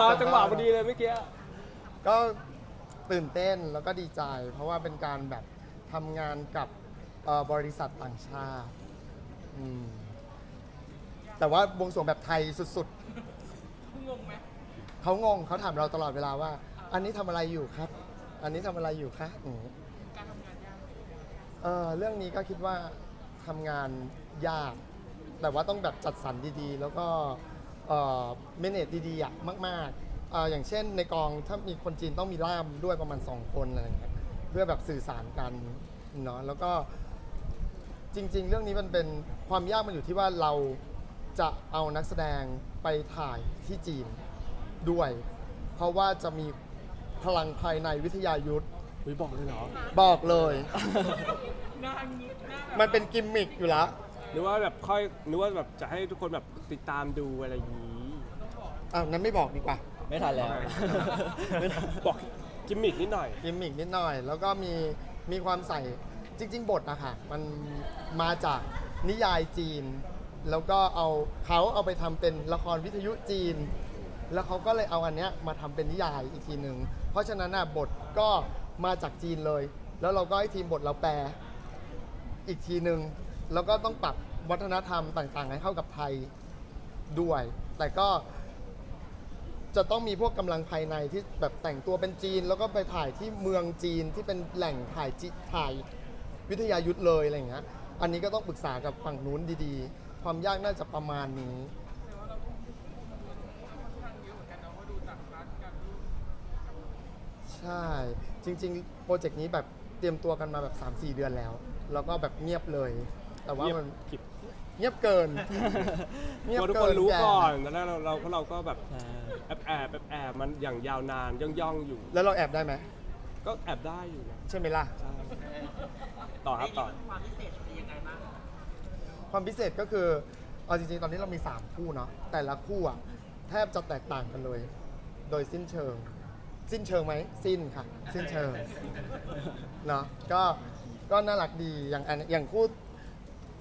รอจังหวะพอดีเลยเมื่อกี้ ก็ตื่นเต้นแล้วก็ดีใจ เพราะว่าเป็นการแบบทำงานกับเอ่อบริษัทต่างชาติอืมแต่ว่าบวงสรวงแบบไทยสุดๆงงไหมเขางงเขาถามเราตลอดเวลาว่า อันนี้ทำอะไรอยู่ครับ อันนี้ทำอะไรอยู่คะอย่างนี้การทำงานยากเออเรื่องนี้ก็คิดว่าทำงานยาก แต่ว่าต้องแบบจัดสรรดีๆ แล้วก็ เอ่อเมเนจดีๆอะมากๆเอ่ออย่างเช่นในกองถ้ามีคนจีนต้องมีล่ามด้วยประมาณ 2 คนอะไรอย่างเงี้ยเพื่อแบบสื่อสารกันเนาะแล้วก็จริง ๆ เรื่องนี้มันเป็นความยากมันอยู่ที่ว่าเราจะเอานักแสดงไปถ่ายที่จีนด้วย เพราะว่าจะมีพลังภายในวิทยายุทธ อุ้ยบอกเลยเหรอ บอกเลยมันเป็นกิมมิคอยู่แล้ว นึกว่าแบบค่อยนึกว่าแบบจะให้ทุกคนแบบติดตามดูอะไรอย่างนี้อะนั้นไม่บอกดีกว่าไม่ทันแล้วไม่ทันบอกกิมมิกนิดหน่อยกิมมิกนิดหน่อย แล้วก็มีมีความใส่จริง ๆ บทอะค่ะ มันมาจากนิยายจีน แล้วก็เอาเขาเอาไปทำเป็นละครวิทยุจีน แล้วเขาก็เลยเอาอันเนี้ยมาทำเป็นนิยายอีกทีหนึ่งเพราะฉะนั้นน่ะบทก็มาจากจีนเลย แล้วเราก็ให้ทีมบทเราแปล อีกทีหนึ่ง แล้วก็ต้องปรับวัฒนธรรมต่างๆ ให้เข้ากับไทยด้วย แต่ก็จะต้องมีพวกกำลังภายในที่แบบแต่งตัวเป็นจีน แล้วก็ไปถ่ายที่เมืองจีนที่เป็นแหล่งถ่ายจิถ่ายวิทยายุทธเลยอะไรอย่างเงี้ย อันนี้ก็ต้องปรึกษากับฝั่งนู้นดีๆ ความยากน่าจะประมาณนี้ ใช่ จริง ๆ โปรเจกต์นี้แบบเตรียมตัวกันมาแบบ 3-4 เดือนแล้ว แล้วก็แบบเงียบเลย แต่ว่าเงียบมันคลิปเงียบเกินกลัวทุกคนรู้แก่อนตอนแรกเราเราเพราะเราก็แบบใช่แอบแอบแอบแอบมันอย่างยาวนานย่องย่องๆอยู่ แล้วเราแอบได้ไหมก็แอบได้อยู่นะใช่ไหมล่ะใช่ต่อครับต่อความพิเศษก็คือเอาจริงๆตอนนี้เรามี 3 คู่เนาะแต่ละคู่อะแทบจะแตกต่างกันเลย โดยสิ้นเชิง สิ้นเชิงไหมสิ้นค่ะ สิ้นเชิงเนาะก็ก็น่ารักดีอย่างอันอย่างคู่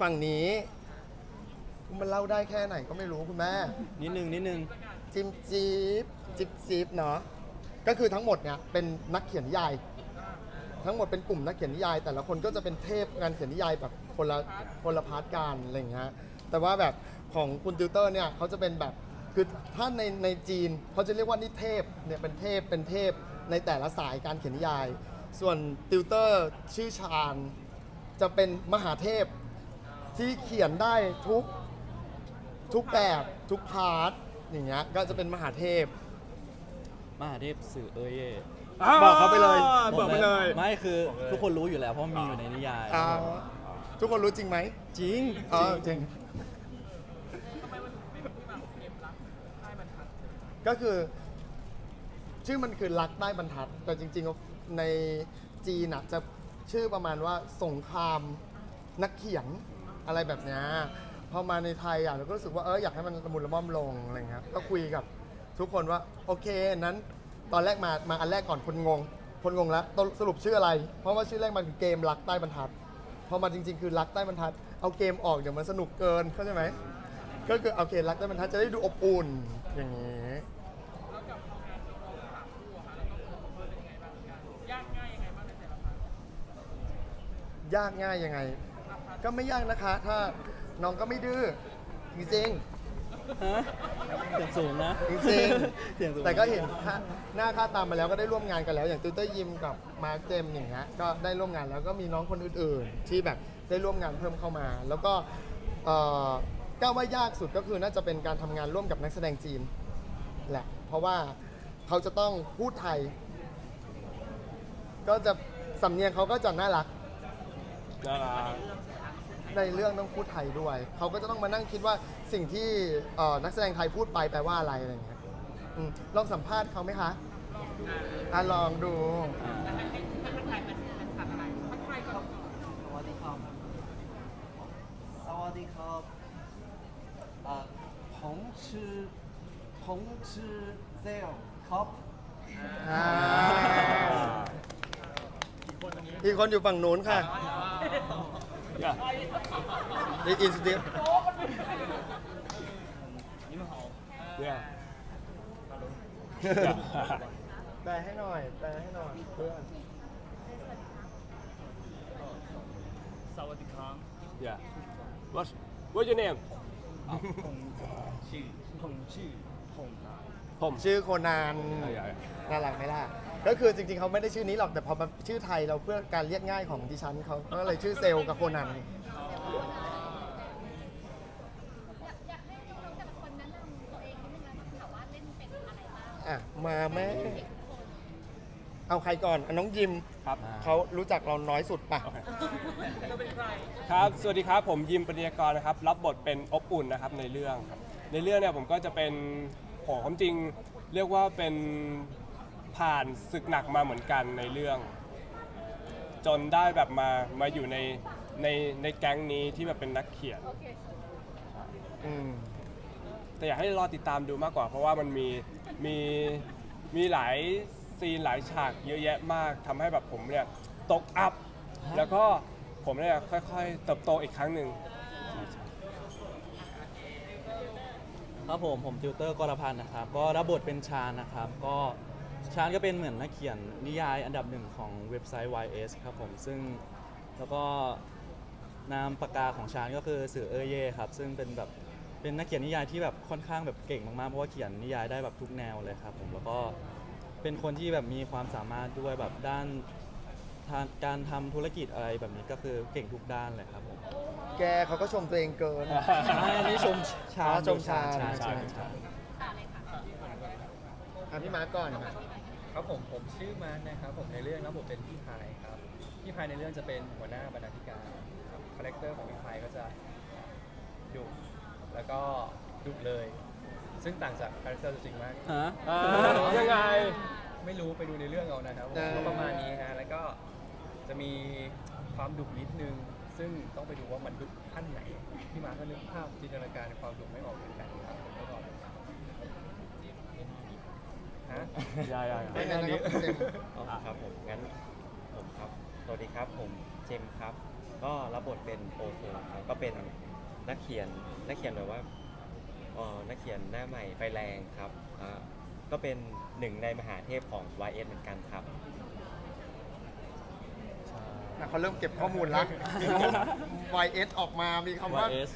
ฝั่งนี้มันเล่าได้แค่ไหนก็ไม่รู้คุณแม่ นิดนึงนิดนึง จิมจีบจิบจีบเนาะก็คือทั้งหมดเนี่ยเป็นนักเขียนนิยาย ทั้งหมดเป็นกลุ่มนักเขียนนิยาย แต่ละคนก็จะเป็นเทพงานเขียนนิยายแบบคนละคนละพาร์ทการอะไรอย่างเงี้ยแต่ว่าแบบของคุณติวเตอร์เนี่ยเขาจะเป็นแบบคือถ้าในในจีนเขาจะเรียกว่านิเทพเนี่ยเป็นเทพเป็นเทพในแต่ละสายการเขียนนิยาย ส่วนติวเตอร์ชื่อชาญจะเป็นมหาเทพ ที่เขียนได้ทุกทุกแบบทุกพาร์ทอย่างเงี้ยก็จะเป็นมหาเทพ มหาเทพสื่อเอ้ยบอกเขาไปเลย บอกไปเลย ไม่คือทุกคนรู้อยู่แล้วเพราะมีอยู่ในนิยายอ่าทุกคนรู้จริงไหมจริงอ๋อจริง ก็คือ ชื่อมันคือรักใต้บรรทัด แต่จริงๆในจีนอะจะชื่อประมาณว่าสงครามนักเขียน อะไรแบบเนี้ยพอมาในไทยอะเราก็รู้สึกว่าเอออยากให้มันละมุนละม่อมลงอะไรเงี้ยก็คุยกับทุกคนว่าโอเคนั้นตอนแรกมามาอันแรกก่อนคนงง คนงงแล้วตสรุปชื่ออะไร เพราะว่าชื่อแรกมันคือเกมรักใต้บรรทัดพอมาจริง ๆ คือรักใต้บรรทัด เอาเกมออกเดี๋ยวมันสนุกเกินเข้าใจไหมก็คือโอเครักใต้บรรทัดจะได้ดูอบอุ่นอย่างนี้ยากง่ายยังไง ก็ไม่ยากนะคะ ถ้าน้องก็ไม่ดื้อจริงฮะเสียงสูงนะๆจริงเสียงสูๆงแต่ก็เห็นค่าหน้าค่าตามมาแล้วก็ได้ร่วมงานกันแล้ว อย่างติวเตอร์ยิมกับมาร์คเจมส์อย่างเงี้ยก็ได้ร่วมงานแล้วก็มีน้องคนอื่นๆ ที่แบบได้ร่วมงานเพิ่มเข้ามา แล้วก็เอ่อก้าวว่ายากสุดก็คือน่าจะเป็นการทำงานร่วมกับนักแสดงจีนแหละเพราะว่าเขาจะต้องพูดไทย ก็จะสำเนียงเขาก็จะน่ารัก น่ารัก ในเรื่องต้องพูดไทยด้วย เขาก็จะต้องมานั่งคิดว่าสิ่งที่เอ่อนักแสดงไทยพูดไปแปลว่าอะไรอะไรอย่างเงี้ยอืมลองสัมภาษณ์เขาไหมคะอะลองดู สวัสดีครับ สวัสดีครับเอ่อผมชื่อผมชื่อเซลครับอ่าอีกคนอยู่ฝั่งนู้นค่ะอย่านี่อิ นสติเนี่ยแปลให้หน่อย แปลให้หน่อยเพื่อนสวัสดีครับ yeah what's what's your name ผมชื่อผมชื่อผมนาย ผม ชื่อโคนานใช่ใช่น่ารักไหมล่ะ ก็คือจริงๆเขาไม่ได้ชื่อนี้หรอกแต่พอมาชื่อไทยเราเพื่อการเรียกง่ายของดิฉันเขาก็เลยชื่อเซลล์กับโคนัน อยากอยากให้น้องๆแต่ละคนแนะนำตัวเองนิดนึงนะค่ะว่าเล่นเป็นอะไรบ้างอะ มาแม่เด็กทุกคนเอาใครก่อนอะน้องยิมครับ เขารู้จักเราน้อยสุดป่ะครับ สวัสดีครับ ผมยิมปริยากรนะครับ รับบทเป็นอบอุ่นนะครับในเรื่องครับในเรื่องเนี่ยผมก็จะเป็นโหความจริง เรียกว่าเป็น ผ่านศึกหนักมาเหมือนกันในเรื่อง จนได้แบบมามาอยู่ในในในแก๊งนี้ที่แบบเป็นนักเขียนโอเคอืมแต่อยากให้รอติดตามดูมากกว่า เพราะว่ามันมีมีมีหลายซีนหลายฉากเยอะแยะมากทำให้แบบผมเนี่ยตกอัพ แล้วก็ผมเนี่ยค่อยๆเติบโตอีกครั้งหนึ่ง ครับผมผมติวเตอร์กรพันธ์นะครับ ก็รับบทเป็นชาญนะครับ ก็ ชาญก็เป็นเหมือนนักเขียนนิยายอันดับหนึ่งของเว็บไซต์ YS ครับผมซึ่งแล้วก็นามปากกาของชาญก็คือสื่อเอเย่ครับซึ่งเป็นแบบเป็นนักเขียนนิยายที่แบบค่อนข้างแบบเก่งมากๆเพราะว่าเขียนนิยายได้แบบทุกแนวเลยครับผมแล้วก็เป็นคนที่แบบมีความสามารถด้วยแบบด้านทางการทำธุรกิจอะไรแบบนี้ก็คือเก่งทุกด้านเลยครับผมแกเขาก็ชมตัวเองเกินอันนี้ชมชาญอ๋อชมชาญ ชาญชาญชาญต่อเลยค่ะ อะพี่มาร์คก่อนค่ะครับผมผมชื่อมาร์คนะครับผมในเรื่องแล้วผมเป็นพี่พายครับพี่พายในเรื่องจะเป็นหัวหน้าบรรณาธิการครับคาแรคเตอร์ของพี่พายก็จะดุแล้วก็ดุเลย ซึ่งต่างจากคาแรคเตอร์ตัวจริงมาก ฮะอ่า ยังไง ไม่รู้ไปดูในเรื่องเอานะครับผมได้ ก็ประมาณนี้ฮะแล้วก็จะมีความดุนิดนึง ซึ่งต้องไปดูว่ามันดุขั้นไหนพี่มาร์คก็นึกภาพจินตนาการในความดุไม่ออกเหมือนกันครับผมก็บอก ฮะยายาไม่งั้นนะครับเต็ม อ๋อครับผมงั้นผมครับ สวัสดีครับผมเจมส์ครับ ก็รับบทเป็นโอโซครับก็เป็นนักเขียนนักเขียนแบบว่าเอ่อนักเขียนหน้าใหม่ไฟแรงครับอ่าก็เป็นหนึ่งในมหาเทพของ YS เหมือนกันครับอะเขาเริ่มเก็บข้อมูลแล้ว YS ออกมา มีคำว่า YS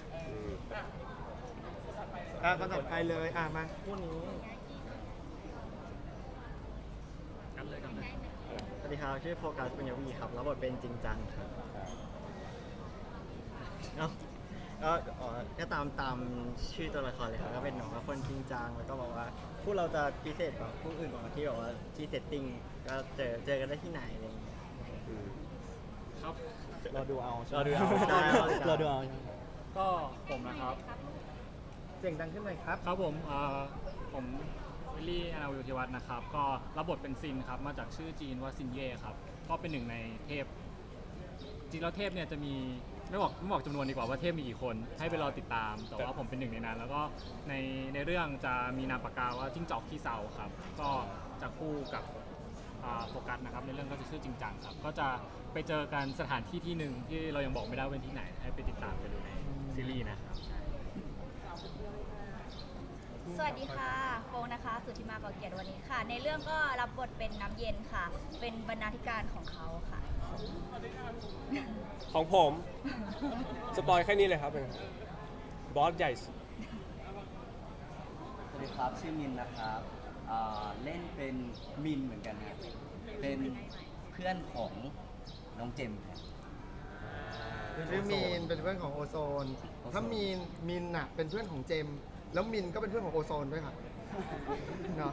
อะคนต่อไปเลย อะมา คู่นี้ วัสดีครับชื่อโฟกัสปัญญวีครับรับบทเป็นจริงจังครับเอ้าก็อ๋อก็ตามตามชื่อตัวละครเลยครับก็เป็นหนูว่าคนจริงจังแล้วก็บอกว่าพวกเราจะพิเศษกว่าผู้อื่นกว่าที่บอกว่าที่เซตติ้งก็เจอเจอกันได้ที่ไหนอะไรอย่างเงี้ยเราดูเอาใช่เราไหมดูเอาใช่เราดูเอาเราดูเอาใช่ไหมก็ผมนะครับ เสียงดังขึ้นหน่อยครับ ครับผมเอ่อผม วิลลี่อนาวิวทิวัฒน์นะครับ ก็รับบทเป็นซินครับ มาจากชื่อจีนว่าซินเย่ครับ ก็เป็นหนึ่งในเทพ จริงแล้วเทพเนี่ยจะมีไม่บอกไม่บอกจำนวนดีกว่าว่าเทพมีกี่คน ให้ไปรอติดตาม แต่ว่าผมเป็นหนึ่งในนั้น แล้วก็ในในเรื่องจะมีนามปากกาว่าจิ้งจอกขี้เศร้าครับ ก็จะคู่กับโฟกัสนะครับในเรื่องก็จะชื่อจริงจังครับ ก็จะไปเจอกันสถานที่ที่หนึ่งที่เรายังบอกไม่ได้ว่าเป็นที่ไหน ให้ไปติดตามกันดูในซีรีส์นะครับ สวัสดีค่ะโฟงนะคะ สุธิมาก่อเกียรติวันนี้ค่ะ ในเรื่องก็รับบทเป็นน้ำเย็นค่ะ เป็นบรรณาธิการของเขาค่ะ ของผม สปอยแค่นี้เลยครับบอสใหญ่สุดสวัสดีครับชื่อมินนะครับอ่าเล่นเป็นมินเหมือนกันนะเป็นเพื่อนของน้องเจมส์ครับ ชื่อมีนเป็นเพื่อนของโอโซน ถ้ามีนมินน่ะเป็นเพื่อนของเจมส์ แล้วมินก็เป็นเพื่อนของโอโซนด้วยค่ะ เนาะ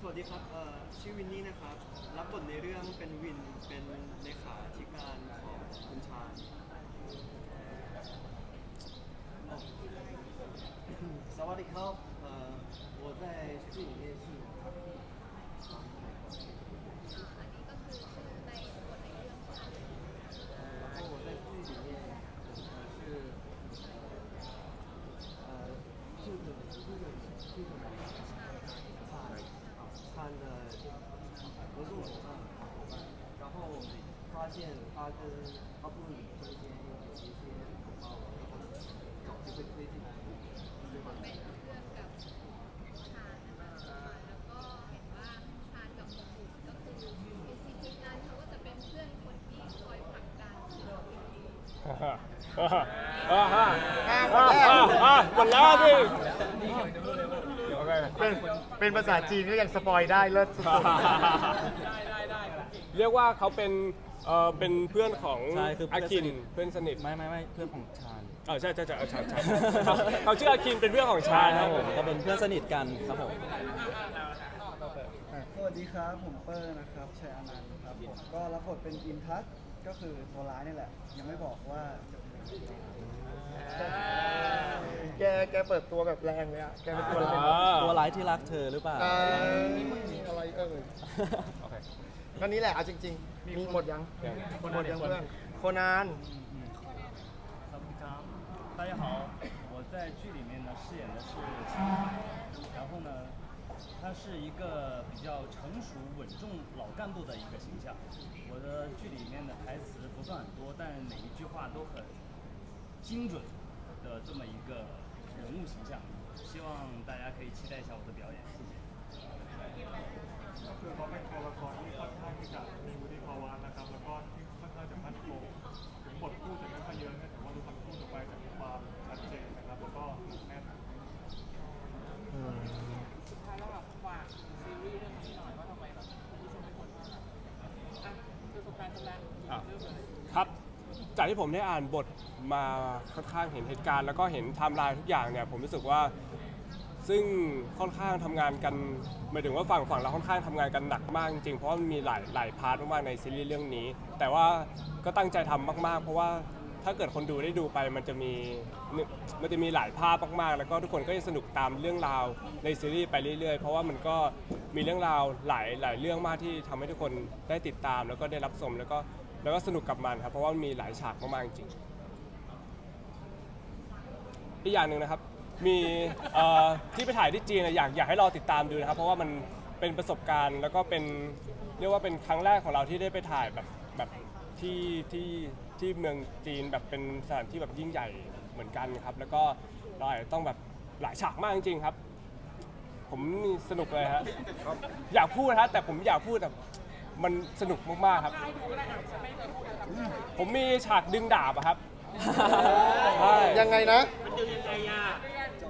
สวัสดีครับเอ่อชื่อวินนี่นะครับ รับบทในเรื่องเป็นวินเป็นเลขาธิการของคุณชาญสวัสดีครับเอ่อ我在剧里面是 ชื่อถูกไหมชาชา的合作伙伴，然后发现他跟阿布里之间有一些火花，然后找机会推进。เป็นเพื่อนกับชานะคะแล้วก็เห็นว่าชากับมงกุฎก็คือในซีรีส์นั้นเขาก็จะเป็นเพื่อนคนที่าอยผลักดันเรา วันแรกด้วย เป็นเป็นภาษาจีนก็ยังสปอยได้เลิศสุดเรียกว่าเขาเป็นเออเป็นเพื่อนของใช่คือเพื่อาอนคินสนิท เพื่อนสนิทไม่ไม่ไม่เพื่อนของชาญเออใช่ใช่ใช่เออชาญชาญเขาเขาชื่ออาคินเป็นเพื่อนของชาใช่ญครับผมก็เป็นเพื่อนสนิทกันครับผม สวัสดีครับ ผมเปอร์นะครับชัยอนันต์ครับผมก็รับบทเป็นอินทัศน์ ก็คือตัวร้ายนี่แหละ ยังไม่บอกว่าจะเป็นยังไง แกแกเปิดตัวแบบแรงเลยอ่ะ แกเป็นตัวแรง อ่า ตัวร้ายที่รักเธอหรือเปล่า อ่าอะไรเอ่ย โอเค ก็นี้แหละเอาจริง ๆ มีหมดยัง ยัง หมดยังเพื่อนโคนัน 萨布康，大家好，我在剧里面呢饰演的是秦，然后呢， 他是一个比较成熟稳重老干部的一个形象。我的剧里面的台词不算很多，但每一句话都很精准的这么一个人物形象，希望大家可以期待一下我的表演，谢谢。 คือเขาเป็นตัวละครที่ค่อนข้างที่จะมีวุฒิภาวะนะครับ แล้วก็ที่ค่อนข้างจะมั่นค ที่ผมได้อ่านบทมาค่อนข้างเห็นเหตุการณ์ แล้วก็เห็นไทม์ไลน์ทุกอย่างเนี่ยผมรู้สึกว่า ซึ่งค่อนข้างทำงานกันหมายถึงว่าฝั่งฝั่งเราค่อนข้างทำงานกันหนักมากจริงๆเพราะมันมีหลายหลายพาร์ทมากๆในซีรีส์เรื่องนี้ แต่ว่าก็ตั้งใจทำมากๆ เพราะว่าถ้าเกิดคนดูได้ดูไปมันจะมีมันจะมีหลายภาพมากๆ แล้วก็ทุกคนก็จะสนุกตามเรื่องราวในซีรีส์ไปเรื่อยๆ เพราะว่ามันก็มีเรื่องราวหลายหลายเรื่องมากที่ทำให้ทุกคนได้ติดตาม แล้วก็ได้รับชมแล้วก็ แล้วก็สนุกกับมันครับ เพราะว่ามันมีหลายฉากมากๆจริงอีกอย่างหนึ่งนะครับ มีเอ่อที่ไปถ่ายที่จีนอะอยากอยากให้รอติดตามดูนะครับ เพราะว่ามันเป็นประสบการณ์ แล้วก็เป็นเรียกว่าเป็นครั้งแรกของเราที่ได้ไปถ่ายแบบแบบที่ที่ที่เมืองจีนแบบเป็นสถานที่แบบยิ่งใหญ่เหมือนกันครับ แล้วก็เราอาจจะต้องแบบหลายฉากมากจริงๆครับ ผมสนุกเลยฮะอยากพูดนะแต่ผมอยากพูดแต่ มันสนุกมากๆครับ ผมมีฉากดึงดาบอะครับใช่ยังไงนะ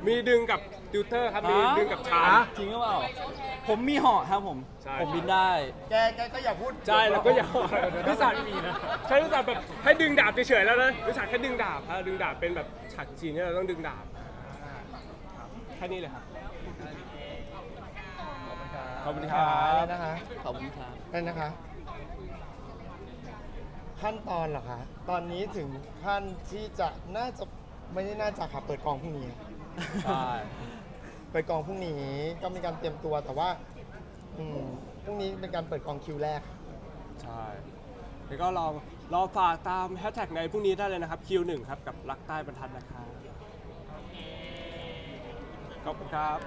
มีดึงกับติวเตอร์ครับ มีฮะดึงกับชาญจริงหรือเปล่า ผมมีเหาะครับผม ใช่ ผมบินได้ แกแกก็อย่าพูดใช่แล้วก็อย่าวิสัทมีนะใช่วิสัทแบบให้ดึงดาบเฉยๆแล้วนะวิสัทแค่ดึงดาบครับดึงดาบเป็นแบบฉากจีนที่เราต้องดึงดาบแค่นี้เลยครับข อบคุณครัอะไรบนะคะ ขอบคุณครับอะไรนะคะ ขั้นตอนเหรอคะ ตอนนี้ถึงขั้นที่จะน่าจะไม่ได้น่าจะค่ะเปิดกองพรุ่งนี้ ใช่ เปิดกองพรุ่งนี้ก็มีการเตรียมตัวแต่ว่าอืมพรุ่งนี้เป็นการเปิดกองคิวแรก ใช่ แล้วก็รอรอฝากตามแฮชแท็กในพรุ่งนี้ได้เลยนะครับ Q1 ครับ กับรักใต้บรรทัดนะครับ ขอบคุณครับ